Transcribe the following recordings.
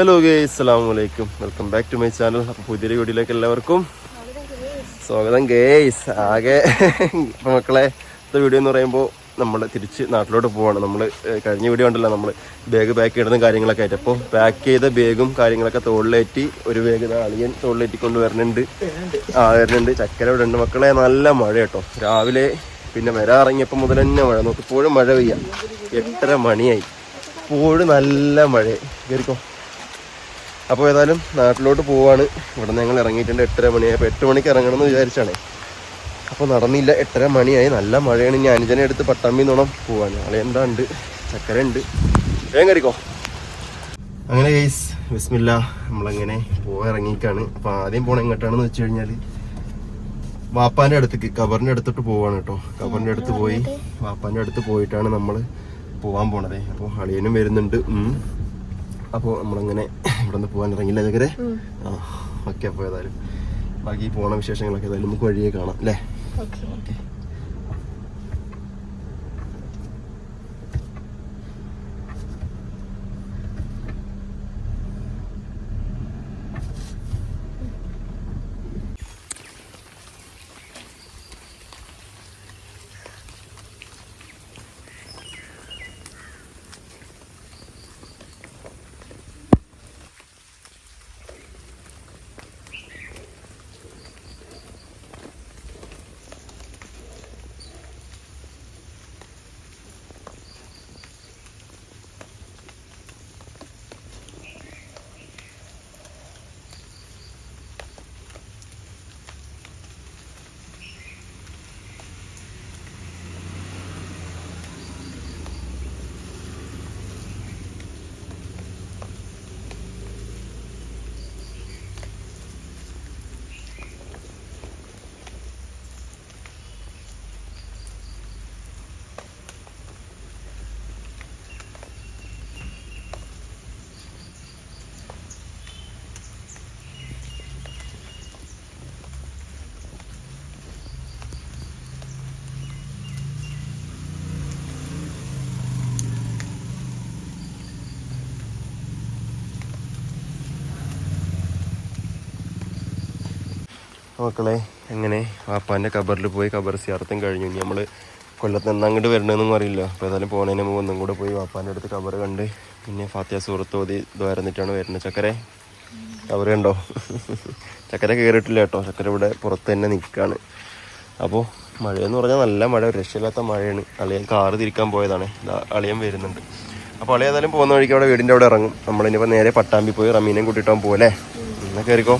Hello ഗേ അസ്സാം വലൈക്കും welcome back to my channel അപ്പോൾ പുതിയൊരു വീഡിയോയിലേക്ക് എല്ലാവർക്കും സ്വാഗതം ഗേസ് ആകെ മക്കളെ ഇത്തെ വീഡിയോ എന്ന് പറയുമ്പോൾ നമ്മൾ തിരിച്ച് നാട്ടിലോട്ട് പോവാണ്. നമ്മൾ കഴിഞ്ഞ വീഡിയോ ഉണ്ടല്ലോ നമ്മൾ ബാഗ് പാക്ക് ചെയ്യുന്നതും കാര്യങ്ങളൊക്കെ ആയിട്ട്. അപ്പോൾ പാക്ക് ചെയ്ത ബാഗും കാര്യങ്ങളൊക്കെ തോളിലേറ്റി ഒരു ബാഗ് അളിയൻ തോളിലേറ്റി കൊണ്ട് വരുന്നുണ്ട്. ആ വരുന്നുണ്ട്. ചക്കര ഇവിടെ ഉണ്ട് മക്കളെ. നല്ല മഴ കേട്ടോ. രാവിലെ പിന്നെ വരാറിറങ്ങിയപ്പോൾ മുതൽ തന്നെ മഴ. നമുക്ക് ഇപ്പോഴും മഴ പെയ്യാം. എട്ടര മണിയായി. ഇപ്പോഴും നല്ല മഴ. കയറിക്കോ അപ്പോൾ ഏതായാലും നാട്ടിലോട്ട് പോവാണ്. ഇവിടെ ഞങ്ങൾ ഇറങ്ങിയിട്ടുണ്ട് എട്ടര മണി അപ്പോൾ എട്ട് മണിക്ക് ഇറങ്ങണം എന്ന് വിചാരിച്ചാണ്. അപ്പോൾ നടന്നില്ല. എട്ടര മണിയായി. നല്ല മഴയാണ്. ഇനി അനുജനെ എടുത്ത് പട്ടാമ്പി നോണം പോവാൻ. നാളെ എന്താ ഉണ്ട്? ചക്കര ഉണ്ട്. വേഗം കരിക്കോ അങ്ങനെ ഗൈസ് വിസ്മില്ല നമ്മളങ്ങനെ പോകാൻ ഇറങ്ങിക്കാണ് അപ്പോൾ ആദ്യം പോണ എങ്ങോട്ടാണെന്ന് വെച്ച് കഴിഞ്ഞാൽ വാപ്പാന്റെ അടുത്തേക്ക് കബറിന്റെ അടുത്തോട്ട് പോവാണ് കേട്ടോ. കബറിന്റെ അടുത്ത് പോയി. വാപ്പാന്റെ അടുത്ത് പോയിട്ടാണ് നമ്മൾ പോകാൻ പോണത്. അപ്പോൾ അളിയനും വരുന്നുണ്ട്. അപ്പോൾ നമ്മളങ്ങനെ ഇവിടെ നിന്ന് പോകാൻ ഇറങ്ങില്ല ഇതൊക്കെ ആ ഓക്കെ അപ്പോൾ ഏതായാലും ബാക്കി പോണ വിശേഷങ്ങളൊക്കെ ഏതായാലും നമുക്ക് വഴിയെ കാണാം അല്ലേ? ഓക്കെ. മക്കളെ എങ്ങനെ? വാപ്പാന്റെ കബറിൽ പോയി കബർ സിയാർത്തും കഴിഞ്ഞു. ഇനി നമ്മൾ കൊല്ലത്ത് നിന്ന് അങ്ങോട്ട് വരണമെന്നൊന്നും അറിയില്ല. അപ്പോൾ ഏതായാലും പോണതിന് മുമ്പ് ഒന്നും കൂടെ പോയി വാപ്പാന്റെ അടുത്ത് കബർ കണ്ട് പിന്നെ ഫാത്തിയ സുഹൃത്ത് ഓതി ദ്വാരന്നിട്ടാണ് വരുന്നത്. ചക്കരെ കബർ കണ്ടോ? ചക്കര കയറിയിട്ടില്ല കേട്ടോ. ചക്കര ഇവിടെ പുറത്ത് തന്നെ നിൽക്കുകയാണ് അപ്പോൾ മഴയെന്ന് പറഞ്ഞാൽ നല്ല മഴ രക്ഷയില്ലാത്ത മഴയാണ്. അളിയൻ കാറ് തിരിക്കാൻ പോയതാണ്. അളിയം അളിയൻ വരുന്നുണ്ട്. അപ്പോൾ അളിയ ഏതായാലും പോകുന്ന വഴിക്ക് അവിടെ വീടിന്റെ അവിടെ ഇറങ്ങും. നമ്മളിനിപ്പോൾ നേരെ പട്ടാമ്പി പോയി റമീനെയും കൂട്ടിയിട്ടാകും പോലെ എന്നാൽ കയറിക്കോ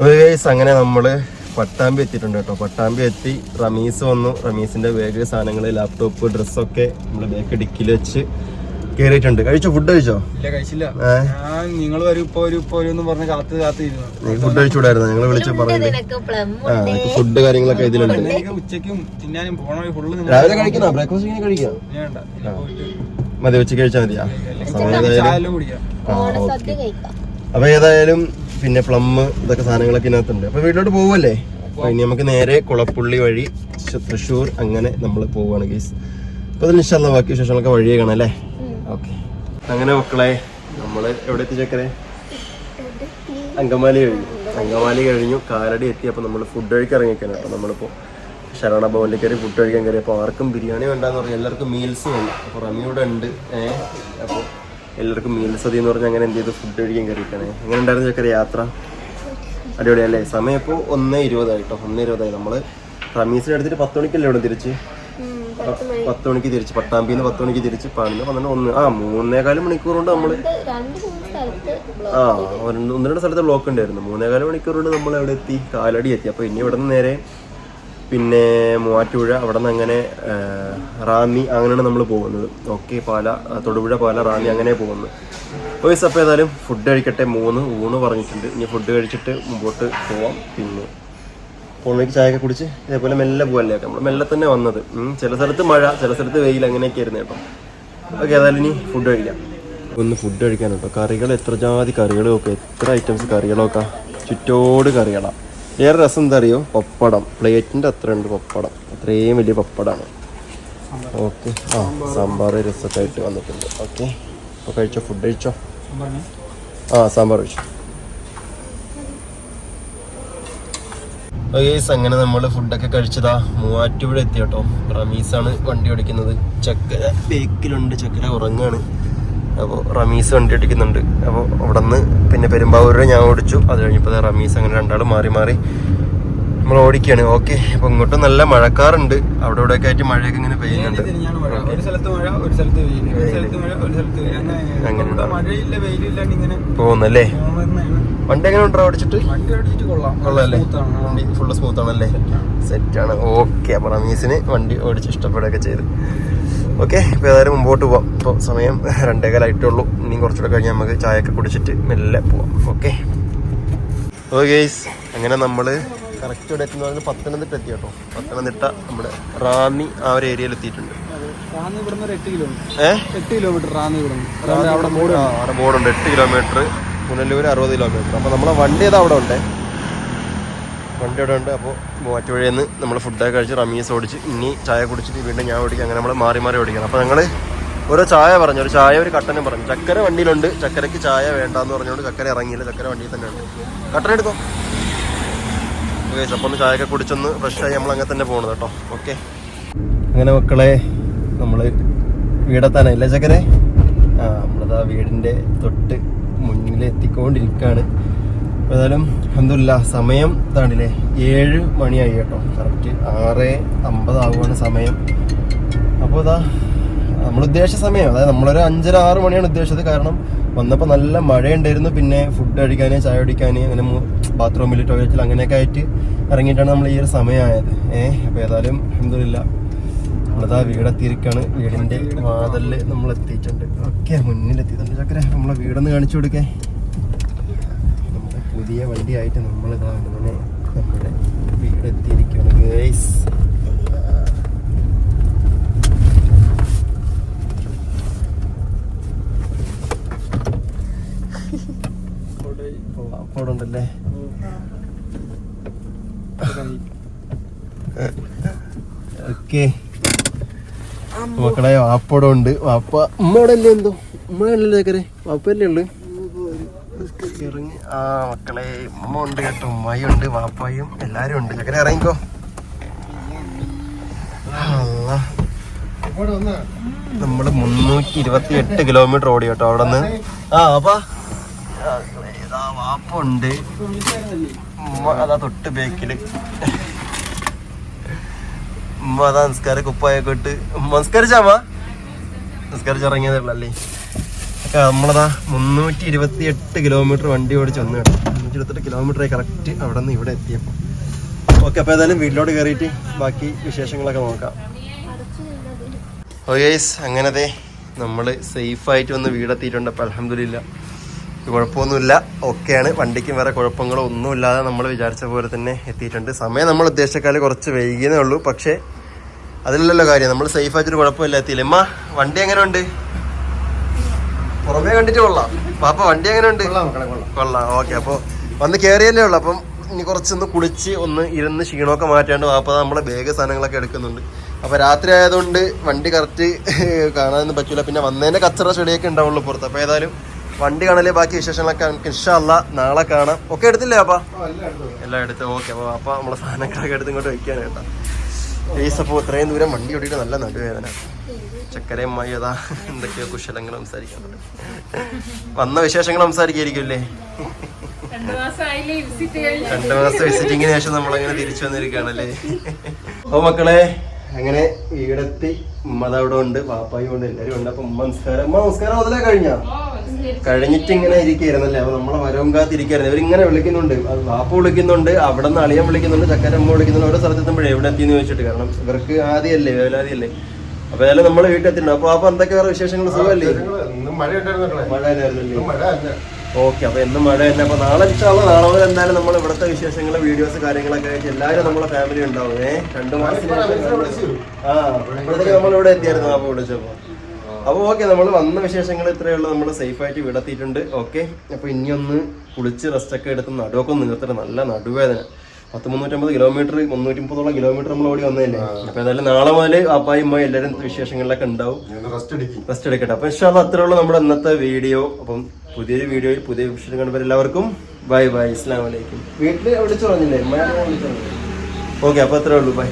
അങ്ങനെ നമ്മൾ പട്ടാമ്പി എത്തിയിട്ടുണ്ട് കേട്ടോ. പട്ടാമ്പി എത്തി റമീസ് വന്നു. റമീസിന്റെ ബാഗ് സാധനങ്ങൾ ലാപ്ടോപ്പ് ഡ്രസ്സൊക്കെ നമ്മുടെ ബാഗ് ഡിക്കിൽ വെച്ച് കേറിയിട്ടുണ്ട്. കഴിച്ചോ? ഫുഡ് കഴിച്ചോ? ഇല്ല കഴിച്ചില്ല. നിങ്ങൾ വരും ഇപ്പൊ ഒരു ഇപ്പൊ വരും എന്ന് പറഞ്ഞ് കാത്ത് കാത്ത് ഇരുന്നു ഫുഡ് കഴിച്ചുകൂടായിരുന്നു? ഞങ്ങൾ വിളിച്ച് പറഞ്ഞു ഫുഡ് കാര്യങ്ങളൊക്കെ ഇതിലുണ്ട്. ഉച്ചയ്ക്കും തിന്നാനും പോണ വഴി ഫുള്ള് നിങ്ങൾ രാവിലെ കഴിക്കുന്ന? ബ്രേക്ക്ഫാസ്റ്റ് ഇങ്ങനെ കഴിക്കാം? മതി ഉച്ചയ്ക്ക് കഴിച്ചാൽ മതിയാ. സമയം ഏതായാലും അപ്പൊ ഏതായാലും പിന്നെ പ്ലം ഇതൊക്കെ സാധനങ്ങളൊക്കെ ഇതിനകത്തുണ്ട്. അപ്പൊ വീട്ടിലോട്ട് പോവല്ലേ? അപ്പൊ ഇനി നമുക്ക് നേരെ കുളപ്പുള്ളി വഴി തൃശൂർ തൃശ്ശൂർ അങ്ങനെ നമ്മൾ പോവാണ് ഗീസ് അപ്പൊ അതിന് ഇഷ്ടമല്ല ബാക്കി വിശേഷങ്ങളൊക്കെ വഴിയേ കാണാം അല്ലേ? ഓക്കെ അങ്ങനെ മക്കളെ നമ്മൾ എവിടെ എത്തി ചക്കരെ? അങ്കമാലി കഴിഞ്ഞു. അങ്കമാലി കഴിഞ്ഞു. കാലടി എത്തി. അപ്പൊ നമ്മൾ ഫുഡ് കഴിക്കാൻ ഇറങ്ങിക്കാൻ കേട്ടോ. നമ്മളിപ്പോ ശരവണ ഭവനിൽ കയറി ഫുഡ് കഴിക്കാൻ കയറി. അപ്പോൾ ആർക്കും ബിരിയാണി വേണ്ടെന്ന് പറഞ്ഞു എല്ലാവർക്കും മീൽസ് വേണം. അപ്പോൾ റമിയുടെ ഉണ്ട്. ഏഹ് അപ്പോൾ എല്ലാവർക്കും മീൻ സതി എന്ന് പറഞ്ഞാൽ അങ്ങനെ എന്ത് ചെയ്തു? ഫുഡ് കഴിക്കാൻ കയറിയിട്ടാണ് എങ്ങനെ ഉണ്ടായിരുന്നു ചക്കര യാത്ര? അടിപൊളിയല്ലേ? സമയം ഇപ്പോൾ ഒന്ന് ഇരുപതായിട്ടോ. ഒന്ന് ഇരുപതായി. നമ്മൾ റമീസിന് എടുത്തിട്ട് പത്ത് മണിക്കല്ലേ ഇവിടെ തിരിച്ച്? പത്ത് മണിക്ക് തിരിച്ച്. പട്ടാമ്പിന്ന് പത്ത് മണിക്ക് തിരിച്ച് പണിന്ന് പന്ത്രണ്ട് ഒന്ന് ആ മൂന്നേകാൽ മണിക്കൂർ കൊണ്ട് നമ്മൾ ആ ഒന്ന് ഒന്ന് രണ്ട് സ്ഥലത്ത് ബ്ലോക്ക് ഉണ്ടായിരുന്നു. മൂന്നേകാൽ മണിക്കൂർ കൊണ്ട് നമ്മൾ അവിടെ എത്തി കാലടി എത്തി അപ്പോൾ ഇനി ഇവിടെ നിന്ന് നേരെ പിന്നെ മൂവാറ്റുപുഴ അവിടെ നിന്ന് അങ്ങനെ റാന്നി അങ്ങനെയാണ് നമ്മൾ പോകുന്നത്. ഓക്കെ പാല തൊടുപുഴ പാല റാന്നി അങ്ങനെ പോകുന്നത്. വോയിസ് അപ്പോൾ ഏതായാലും ഫുഡ് കഴിക്കട്ടെ മൂന്ന് ഊണ് പറഞ്ഞിട്ടുണ്ട്. ഇനി ഫുഡ് കഴിച്ചിട്ട് മുമ്പോട്ട് പോവാം. പിന്നെ ഫോണിലേക്ക് ചായയൊക്കെ കുടിച്ച് ഇതേപോലെ മെല്ലെ പോകല്ലേ നമ്മൾ മെല്ലെ തന്നെ വന്നത്. ചില സ്ഥലത്ത് മഴ ചില സ്ഥലത്ത് വെയിൽ അങ്ങനെയൊക്കെ ആയിരുന്നു കേട്ടോ. ഓക്കെ ഏതായാലും ഇനി ഫുഡ് കഴിക്കാം. ഒന്ന് ഫുഡ് കഴിക്കാൻ കേട്ടോ കറികൾ എത്ര ജാതി കറികളും ഒക്കെ എത്ര ഐറ്റംസ് കറികളൊക്കെ ചുറ്റോട് കറികളാണ് വേറെ രസം എന്താ അറിയോ? പപ്പടം. പ്ലേറ്റിന്റെ അത്ര ഉണ്ട് പപ്പടം. അത്രയും വലിയ പപ്പടമാണ് ഓക്കെ. ആ സാമ്പാർ രസമൊക്കെ ആയിട്ട് വന്നിട്ടുണ്ട്. ഓക്കെ. അപ്പോൾ കഴിച്ചോ? ഫുഡ് കഴിച്ചോ? ആ സാമ്പാർ കഴിച്ചോ? ഗൈസ് അങ്ങനെ നമ്മൾ ഫുഡൊക്കെ കഴിച്ചതാ. മൂവാറ്റുപുഴ എത്തി കേട്ടോ. റമീസാണ് വണ്ടി ഓടിക്കുന്നത്. ചക്കര ബേക്കിലുണ്ട് ചക്കര ഉറങ്ങാണ്. അപ്പോൾ റമീസ് വണ്ടി ഓടിക്കുന്നുണ്ട് അപ്പോൾ അവിടെ നിന്ന് പിന്നെ പെരുമ്പാവൂർ ഞാൻ ഓടിച്ചു. അത് കഴിഞ്ഞപ്പോൾ റമീസ് അങ്ങനെ രണ്ടാൾ മാറി മാറി നമ്മൾ ഓടിക്കുകയാണ് ഓക്കെ അപ്പോൾ ഇങ്ങോട്ടും നല്ല മഴക്കാറുണ്ട്. അവിടെ ഇവിടെ ഒക്കെ ആയിട്ട് മഴയൊക്കെ ഇങ്ങനെ പെയ്യുന്നുണ്ട്. പോകുന്നല്ലേ. വണ്ടി എങ്ങനെ ഉണ്ടോ ഓടിച്ചിട്ട്? കൊള്ളാല്ലേ. വണ്ടി ഫുള്ള് സ്മൂത്ത് ആണല്ലേ? സെറ്റ് ആണ്. ഓക്കെ അപ്പോൾ റമീസിന് വണ്ടി ഓടിച്ച് ഇഷ്ടപ്പെടുകയൊക്കെ ചെയ്തു. ഓക്കെ ഇപ്പോൾ ഏതായാലും മുമ്പോട്ട് പോവാം. ഇപ്പോൾ സമയം രണ്ടേകാലായിട്ടുള്ളൂ ഇനിയും കുറച്ചുകൂടെ കഴിഞ്ഞ് നമുക്ക് ചായയൊക്കെ കുടിച്ചിട്ട് മെല്ലെ പോവാം. ഓക്കെ. ഓ ഗേസ് അങ്ങനെ നമ്മൾ കറക്റ്റ് ഇവിടെ എത്തുന്ന പറഞ്ഞാൽ പത്തനംതിട്ട എത്തി കേട്ടോ? പത്തനംതിട്ട നമ്മുടെ റാന്നി ആ ഒരു ഏരിയയിൽ എത്തിയിട്ടുണ്ട്. അവിടെ ബോർഡുണ്ട്. എട്ട് കിലോമീറ്റർ. പുനലൂർ അറുപത് കിലോമീറ്റർ. അപ്പോൾ നമ്മളെ വണ്ടി ഏതാ അവിടെ ഉണ്ട്? വണ്ടി അവിടെ ഉണ്ട് അപ്പോൾ മൂവാറ്റുപുഴയിൽ നിന്ന് നമ്മൾ ഫുഡൊക്കെ കഴിച്ച് റമീസ് ഓടിച്ച് ഇനി ചായ കുടിച്ചിട്ട് വീണ്ടും ഞാൻ ഓടിക്കും. അങ്ങനെ നമ്മൾ മാറി മാറി ഓടിക്കണം അപ്പോൾ ഞങ്ങൾ ഓരോ ചായ പറഞ്ഞു. ഒരു ചായ ഒരു കട്ടനും പറഞ്ഞു. ചക്കര വണ്ടിയിലുണ്ട്. ചക്കരയ്ക്ക് ചായ വേണ്ടാന്ന് പറഞ്ഞുകൊണ്ട് ചക്കര ഇറങ്ങിയില്ല. ചക്കര വണ്ടിയിൽ തന്നെ ഉണ്ട്. കട്ടൻ എടുത്തോ? ഓക്കെ അപ്പോൾ ഒന്ന് ചായയൊക്കെ കുടിച്ചൊന്ന് ഫ്രഷായി നമ്മൾ അങ്ങനെ തന്നെ പോകണം കേട്ടോ. ഓക്കെ അങ്ങനെ മക്കളെ നമ്മൾ വീടെത്താനായില്ലേ ചക്കരെ? ആ നമ്മളതാ വീടിന്റെ തൊട്ട് മുന്നിൽ എത്തിക്കൊണ്ടിരിക്കുകയാണ് ഏതായാലും അഹമ്മദില്ല സമയം ഇതാണ്ടില്ലേ ഏഴ് മണിയായി കേട്ടോ. കറക്റ്റ് ആറ് അമ്പതാവുകയാണ് സമയം. അപ്പോൾ ഇതാ നമ്മൾ ഉദ്ദേശിച്ച സമയം അതായത് നമ്മളൊരു അഞ്ചര ആറ് മണിയാണ് ഉദ്ദേശിച്ചത്. കാരണം വന്നപ്പോൾ നല്ല മഴയുണ്ടായിരുന്നു. പിന്നെ ഫുഡ് കഴിക്കാൻ ചായ കുടിക്കാൻ അങ്ങനെ ബാത്റൂമിൽ ടോയ്ലറ്റിൽ അങ്ങനെയൊക്കെ ആയിട്ട് ഇറങ്ങിയിട്ടാണ് നമ്മൾ ഈ ഒരു സമയമായത്. ഏഹ് അപ്പോൾ ഏതായാലും അഹമ്മദില്ല നമ്മളതാ വീടെത്തിയിരിക്കാണ്. വീടിന്റെ വാതലിൽ നമ്മൾ എത്തിയിട്ടുണ്ട് ഓക്കെ മുന്നിലെത്തിയിട്ടുണ്ട്. ചക്കര നമ്മളെ വീടൊന്ന് കാണിച്ചു കൊടുക്കേ. പുതിയ വണ്ടിയായിട്ട് നമ്മൾ കാണുന്നത് നമ്മുടെ വീടെത്തിയിരിക്കുകയാണ് ഗേസ് അവിടെ ഉണ്ടല്ലേ ഓക്കെ. മക്കളെ വാപ്പടം ഉണ്ട്. വാപ്പ ഉമ്മയുടെ അല്ലേ എന്തോ? ഉമ്മയല്ലേ ചക്കരെ വാപ്പല്ലേ ഉള്ളു? ആ മക്കളെ ഉമ്മ ഉണ്ട് കേട്ടോ ഉമ്മയും ഉണ്ട് വാപ്പായും എല്ലാരും ഉണ്ട്. ചക്കര ഇറങ്ങിക്കോ. നമ്മൾ മുന്നൂറ്റി ഇരുപത്തി എട്ട് കിലോമീറ്റർ ഓടി കേട്ടോ അവിടെ നിന്ന് ആ അപ്പാ വാപ്പുണ്ട് അതാ തൊട്ട് ബേക്കിൽ ഉമ്മ അതാ നിസ്കാര കുപ്പായൊക്കെ ഇട്ട്. ഉമ്മ നിസ്കരിച്ചാമ്മ നിസ്കരിച്ചിറങ്ങിയതല്ലേ നമ്മളതാ മുന്നൂറ്റി ഇരുപത്തി എട്ട് കിലോമീറ്റർ വണ്ടി ഓടിച്ച് വന്നു കേട്ടോ. മുന്നൂറ്റി ഇരുപത്തെട്ട് കിലോമീറ്റർ ആയി കറക്റ്റ് അവിടെ നിന്ന് ഇവിടെ എത്തിയപ്പോൾ ഓക്കെ അപ്പോൾ ഏതായാലും വീട്ടിലോട്ട് കയറിയിട്ട് ബാക്കി വിശേഷങ്ങളൊക്കെ നോക്കാം. ഓ ഓയേസ് അങ്ങനത്തെ നമ്മൾ സേഫായിട്ട് വന്ന് വീടെത്തിയിട്ടുണ്ട്. അപ്പോൾ അലഹമില്ല കുഴപ്പമൊന്നുമില്ല. ഓക്കെയാണ് വണ്ടിക്ക് വേറെ കുഴപ്പങ്ങളോ ഒന്നുമില്ലാതെ നമ്മൾ വിചാരിച്ച പോലെ തന്നെ എത്തിയിട്ടുണ്ട്. സമയം നമ്മൾ ഉദ്ദേശിച്ചാൽ കുറച്ച് വൈകിയതേ ഉള്ളൂ. പക്ഷേ അതിലല്ലല്ലോ കാര്യം. നമ്മൾ സേഫായിട്ടൊരു കുഴപ്പമില്ല എത്തിയില്ല. എമ്മ വണ്ടി എങ്ങനെ ഉണ്ട് പുറമേ കണ്ടിട്ട് കൊള്ളാം. പാപ്പ വണ്ടി എങ്ങനെ ഉണ്ട് കൊള്ളാം. ഓക്കെ അപ്പോൾ വന്ന് കയറിയല്ലേ ഉള്ളു. അപ്പം ഇനി കുറച്ചൊന്ന് കുളിച്ച് ഒന്ന് ഇരുന്ന് ക്ഷീണമൊക്കെ മാറ്റാണ്ട് പാപ്പ നമ്മളെ ബാഗ് സാധനങ്ങളൊക്കെ എടുക്കുന്നുണ്ട്. അപ്പോൾ രാത്രി ആയതുകൊണ്ട് വണ്ടി കറക്റ്റ് കാണാനൊന്നും പറ്റൂല. പിന്നെ വന്നതിന്റെ കച്ചറ ചെടിയൊക്കെ ഉണ്ടാവുള്ളൂ പുറത്ത്. അപ്പോൾ ഏതായാലും വണ്ടി കാണലേ ബാക്കി വിശേഷങ്ങളൊക്കെ നമുക്ക് ഇഷ്ടമല്ല നാളെ കാണാം. ഒക്കെ എടുത്തില്ലേ അപ്പാ എല്ലാം എടുത്ത്. ഓക്കെ അപ്പോൾ അപ്പൊ നമ്മളെ സാധനങ്ങളൊക്കെ എടുത്ത് ഇങ്ങോട്ട് വയ്ക്കാൻ കേട്ടോ. പ്ലീസ് അപ്പോൾ ഇത്രയും ദൂരം വണ്ടി ഓടിയിട്ട് നല്ല നടുവേദന. ചക്കരയും മയ്യതാ എന്തൊക്കെയോ കുശലങ്ങൾ സംസാരിക്കുന്നുണ്ട്. വന്ന വിശേഷങ്ങൾ സംസാരിക്കായിരിക്കുമല്ലേ? രണ്ടു മാസം വിസിറ്റിങ്ങിന് ശേഷം നമ്മളങ്ങനെ തിരിച്ചു വന്നിരിക്കുകയാണല്ലേ? അപ്പൊ മക്കളെ അങ്ങനെ വീടെത്തി. ഉമ്മ അവിടെ ഉണ്ട് പാപ്പായും ഉണ്ട് എല്ലാരും ഉണ്ട്. അപ്പൊ ഉമ്മ നമസ്കാരം. ഉമ്മ നമസ്കാരം മുതലേ കഴിഞ്ഞോ? കഴിഞ്ഞിട്ട് ഇങ്ങനെ ഇരിക്കുകയായിരുന്നല്ലേ? അപ്പൊ നമ്മളെ വരവും കാത്തിരിക്കായിരുന്നു ഇവരിങ്ങനെ വിളിക്കുന്നുണ്ട്. വാപ്പ വിളിക്കുന്നുണ്ട് അവിടെ നിന്ന് അളിയൻ വിളിക്കുന്നുണ്ട് ചക്കരമ്മ വിളിക്കുന്നുണ്ട്. ഓരോ സ്ഥലത്ത് എത്തുമ്പോഴേ എവിടെ എത്തിയെന്ന് ചോദിച്ചിട്ട്. കാരണം ഇവർക്ക് ആദ്യമല്ലേ വേലാദിയല്ലേ അപ്പൊ ഏതായാലും നമ്മളെ വീട്ടിൽ എത്തിയിട്ടുണ്ട്. അപ്പൊ അപ്പൊ എന്തൊക്കെ വേറെ വിശേഷങ്ങൾ സുഖമല്ലേ? മഴ ഓക്കെ അപ്പൊ എന്നും മഴ തന്നെ. അപ്പൊ നാളെ ഇൻഷാള്ള നാളെ മുതൽ എന്തായാലും നമ്മൾ ഇവിടുത്തെ വിശേഷങ്ങൾ വീഡിയോസ് കാര്യങ്ങളൊക്കെ ആയിട്ട് എല്ലാവരും നമ്മളെ ഫാമിലി ഉണ്ടാവും. ഏഹ് രണ്ടു മാസത്തിന് ആ ഇവിടത്തേക്ക് നമ്മൾ ഇവിടെ എത്തിയായിരുന്നു അപ്പൊ വിളിച്ചപ്പോ. അപ്പൊ ഓക്കെ നമ്മൾ വന്ന വിശേഷങ്ങൾ ഇത്രയേ ഉള്ളൂ. നമ്മൾ സേഫ് ആയിട്ട് വിടത്തിയിട്ടുണ്ട്. ഓക്കെ അപ്പോൾ ഇനി ഒന്ന് കുളിച്ച് റെസ്റ്റ് ഒക്കെ എടുത്ത് നടുവൊക്കെ ഒന്ന് നിർത്തണം നല്ല നടുവേദന. പത്ത് മുന്നൂറ്റമ്പത് കിലോമീറ്റർ മുന്നൂറ്റി മുപ്പതോളം കിലോമീറ്റർ നമ്മൾ ഓടി വന്നതല്ലേ? അപ്പൊ ഏതായാലും നാളെ മുതൽ അപ്പായി ഉമ്മ എല്ലാവരും വിശേഷങ്ങളിലൊക്കെ ഉണ്ടാവും. റെസ്റ്റ് എടുക്കട്ടെ. അപ്പൊ ഇഷ്ടം അത്രേ ഉള്ളൂ നമ്മുടെ ഇന്നത്തെ വീഡിയോ. അപ്പം പുതിയൊരു വീഡിയോയിൽ പുതിയ വിഷയം കണ്ടവർ എല്ലാവർക്കും ബൈ ബൈ ഇസ്ലാം വലൈക്കും വീട്ടിൽ വിളിച്ചു പറഞ്ഞില്ലേ ഓക്കെ അപ്പൊ അത്രേ ഉള്ളൂ. ബൈ